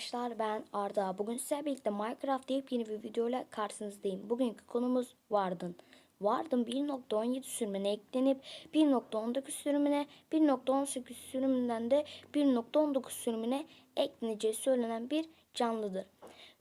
arkadaşlar ben Arda. Bugün sizlerle birlikte Minecraft yepyeni bir videoyla karşınızdayım. Bugünkü konumuz Warden. Warden 1.17 sürümüne eklenip 1.19 sürümüne 1.18 sürümünden de 1.19 sürümüne ekleneceği söylenen bir canlıdır.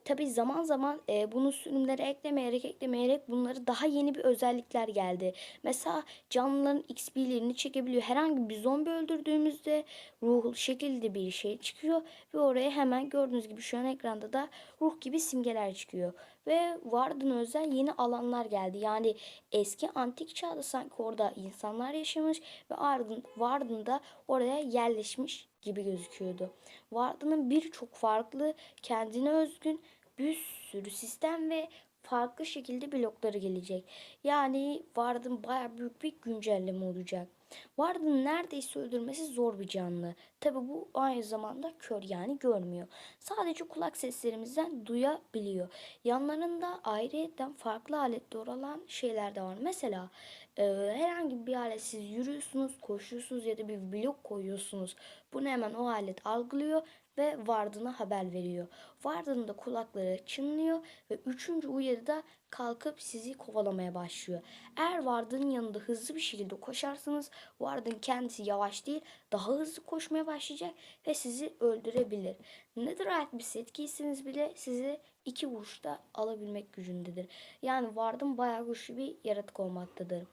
Tabi zaman zaman e, bunu sürümlere eklemeyerek eklemeyerek bunları daha yeni bir özellikler geldi. Mesela canlıların XP'lerini çekebiliyor. Herhangi bir zombi öldürdüğümüzde ruhlu şekilde bir şey çıkıyor ve oraya hemen gördüğünüz gibi şu an ekranda da ruh gibi simgeler çıkıyor. Ve Warden özel yeni alanlar geldi. Yani eski antik çağda sanki orada insanlar yaşamış ve ardın Warden da oraya yerleşmiş gibi gözüküyordu. Warden'ın birçok farklı kendine özgün bir sürü sistem ve farklı şekilde blokları gelecek. Yani Warden baya büyük bir güncelleme olacak. Warden'ı neredeyse öldürmesi zor bir canlı. Tabi bu aynı zamanda kör yani görmüyor. Sadece kulak seslerimizden duyabiliyor. Yanlarında ayrıyetten farklı aletler olan şeyler de var. Mesela e, herhangi bir alet siz yürüyorsunuz, koşuyorsunuz ya da bir blok koyuyorsunuz. Bunu hemen o alet algılıyor ve Warden'a haber veriyor. Warden'ın da kulakları çınlıyor ve üçüncü uyarıda kalkıp sizi kovalamaya başlıyor. Eğer Warden'ın yanında hızlı bir şekilde koşarsanız Warden kendisi yavaş değil daha hızlı koşmaya başlayacak ve sizi öldürebilir. Netherite bir set giyseniz bile sizi iki vuruşta alabilmek gücündedir. Yani Warden bayağı güçlü bir yaratık olmaktadır.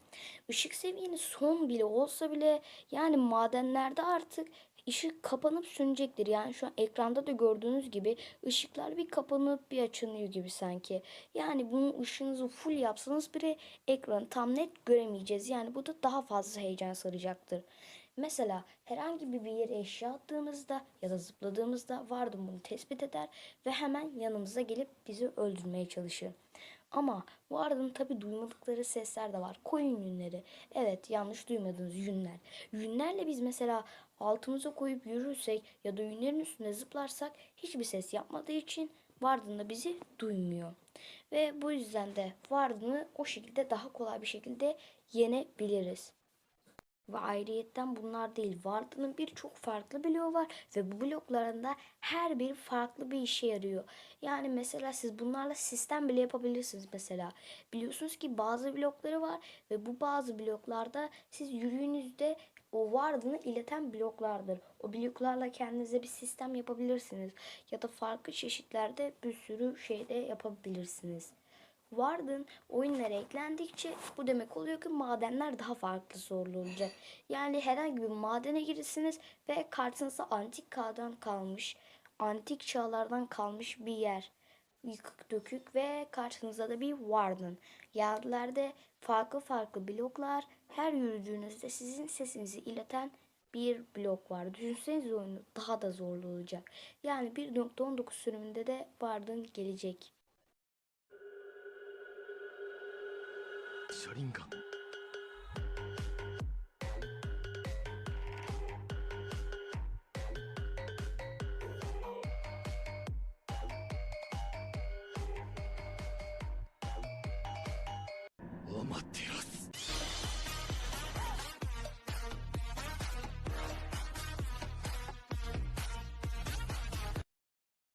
Işık seviyeniz son bile olsa bile yani madenlerde artık ışık kapanıp sönecektir. Yani şu an ekranda da gördüğünüz gibi ışıklar bir kapanıp bir açılıyor gibi sanki. Yani bunun ışığınızı full yapsanız bile ekranı tam net göremeyeceğiz. Yani bu da daha fazla heyecan saracaktır. Mesela herhangi bir yere eşya attığımızda ya da zıpladığımızda Warden bunu tespit eder ve hemen yanımıza gelip bizi öldürmeye çalışır. Ama Warden tabi duymadıkları sesler de var. Koyun yünleri. Evet yanlış duymadınız yünler. Yünlerle biz mesela altımıza koyup yürürsek ya da yünlerin üstünde zıplarsak hiçbir ses yapmadığı için Warden da bizi duymuyor. Ve bu yüzden de Warden'ı o şekilde daha kolay bir şekilde yenebiliriz. Ve ayrıyetten bunlar değil. Warden'ın birçok farklı bloğu var ve bu bloklarında her bir farklı bir işe yarıyor. Yani mesela siz bunlarla sistem bile yapabilirsiniz mesela. Biliyorsunuz ki bazı blokları var ve bu bazı bloklarda siz yürüyünüzde o Warden'ı ileten bloklardır. O bloklarla kendinize bir sistem yapabilirsiniz. Ya da farklı çeşitlerde bir sürü şey de yapabilirsiniz. Warden oyunlara eklendikçe bu demek oluyor ki madenler daha farklı zorlu olacak. Yani herhangi bir madene girirsiniz ve karşınıza antik çağdan kalmış, antik çağlardan kalmış bir yer. Yıkık dökük ve karşınızda da bir Warden. Yerlerde farklı farklı bloklar, her yürüdüğünüzde sizin sesinizi ileten bir blok var. Düşünsenize oyunu daha da zorlu olacak. Yani 1.19 sürümünde de Warden gelecek. 車輪待ってろ